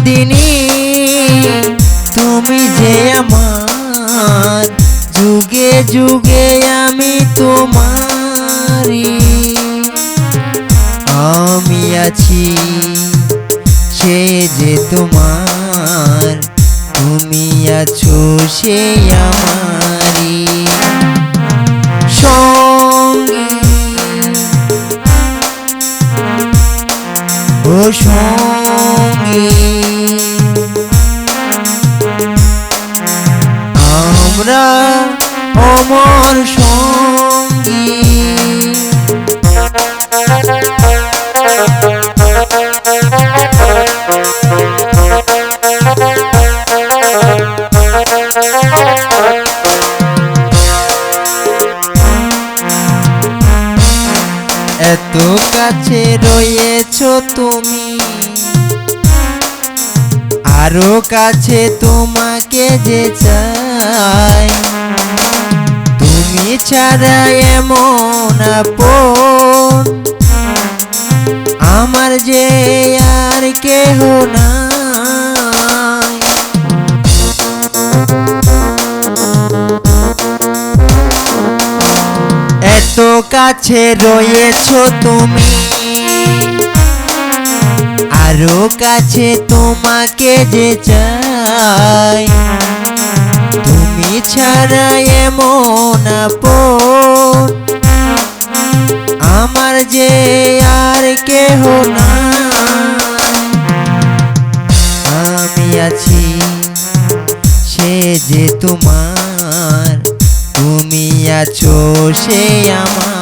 চিরদিনই তুমি যে আমার, যুগে যুগে আমি তোমারি আমি আছি সে যে তোমার, তুমি আছো সে আমারি সঙ্গী ও সঙ্গী অমর সঙ্গী। এত কাছে রয়েছো তুমি আরও কাছে তোমাকে যে চাই। ছাড়া এমন আপন। আমার যে আর কেহ নাই। এত কাছে রয়েছো তুমি। আরও কাছে তোমাকে যে চাই। ছাড়া এমন আপন। আমার যে আর কেহ না আমি আছি, সে যে তোমার। তুমি আছো, সে আমার।